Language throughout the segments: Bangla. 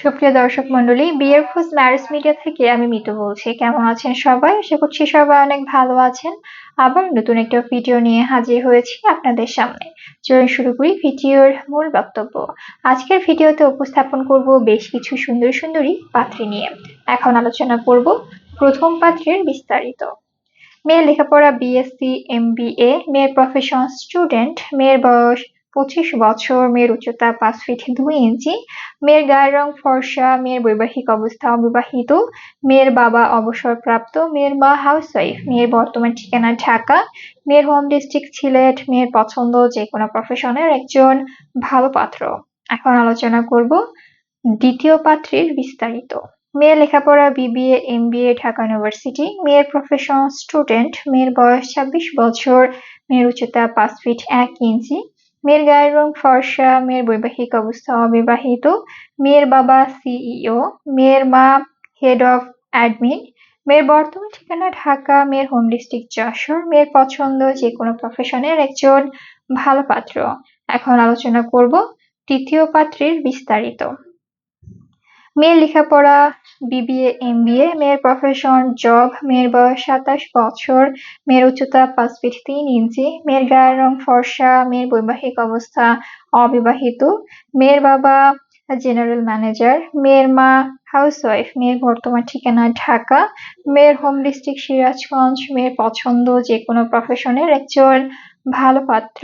সুপ্রিয় দর্শক মন্ডলী বিয়ের খোঁজ ম্যারেজ মিডিয়া থেকে আমি মিতু বলছি। কেমন আছেন সবাই? আশা করছি সবাই অনেক ভালো আছেন। আবার নতুন একটা ভিডিও নিয়ে হাজির হয়েছি আপনাদের সামনে। চলুন শুরু করি ভিডিওর মূল বক্তব্য। আজকের ভিডিওতে উপস্থাপন করব বেশ কিছু সুন্দর সুন্দরী পাত্রী নিয়ে। এখন আলোচনা করব প্রথম পাত্রের বিস্তারিত। মেয়ের লেখাপড়া বিএসসি এমবিএ মেয়ের প্রফেশন স্টুডেন্ট মেয়ের বয়স পঁচিশ বছর, মেয়ের উচ্চতা পাঁচ ফিট দুই ইঞ্চি মেয়ের গায়ের রং ফর্সা, মেয়ের বৈবাহিক অবস্থা অবিবাহিত, মেয়ের বাবা অবসরপ্রাপ্ত, মেয়ের মা হাউস ওয়াইফ মেয়ের বর্তমান ঠিকানা ঢাকা, মেয়ের হোম ডিস্ট্রিক্ট সিলেট, মেয়ের পছন্দ যে কোনো প্রফেশনের একজন ভালো পাত্র। এখন আলোচনা করব দ্বিতীয় পাত্রের বিস্তারিত। মেয়ের লেখাপড়া বিবিএ এমবিএ ঢাকা ইউনিভার্সিটি মেয়ের প্রফেশন স্টুডেন্ট মেয়ের বয়স ছাব্বিশ বছর, মেয়ের উচ্চতা পাঁচ ফিট এক ইঞ্চি মেয়ের গায়ের রং ফর্সা, মেয়ের বৈবাহিক অবস্থা অবিবাহিত, মেয়ের বাবা সিইও মেয়ের মা হেড অফ অ্যাডমিন মেয়ের বর্তমান ঠিকানা ঢাকা, মেয়ের হোম ডিস্ট্রিক্ট যশোর, মেয়ের পছন্দ যে কোনো প্রফেশনের একজন ভালো পাত্র। এখন আলোচনা করব তৃতীয় পাত্রের বিস্তারিত। মেয়ের লেখাপড়া বিবিএ, এমবিএ, মেয়ের প্রফেশন জব মেয়ের বয়স সাতাশ বছর, মেয়ের উচ্চতা পাঁচ ফিট তিন ইঞ্চি, মেয়ের গায়ের রং ফর্সা, মেয়ের বৈবাহিক অবস্থা অবিবাহিত, মেয়ের বাবা জেনারেল ম্যানেজার মেয়ের মা হাউসওয়াইফ মেয়ের বর্তমান ঠিকানা ঢাকা, মেয়ের হোম ডিস্ট্রিক্ট সিরাজগঞ্জ, মেয়ের পছন্দ যে কোনো প্রফেশনের একজন ভালো পাত্র।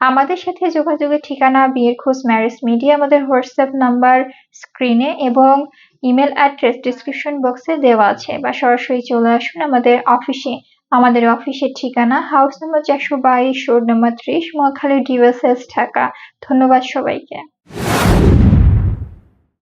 আমাদের সাথে যোগাযোগের ঠিকানা বিয়ের খোঁজ ম্যারেজ মিডিয়া আমাদের হোয়াটসঅ্যাপ নাম্বার স্ক্রিনে এবং ইমেল অ্যাড্রেস ডিসক্রিপশন বক্সে দেওয়া আছে বা সরাসরি চলে আসুন আমাদের অফিসে। আমাদের অফিসের ঠিকানা হাউস নম্বর চারশো বাইশ, রোড নম্বর ত্রিশ, মহাখালী ডিওএসএস, ঢাকা। ধন্যবাদ সবাইকে।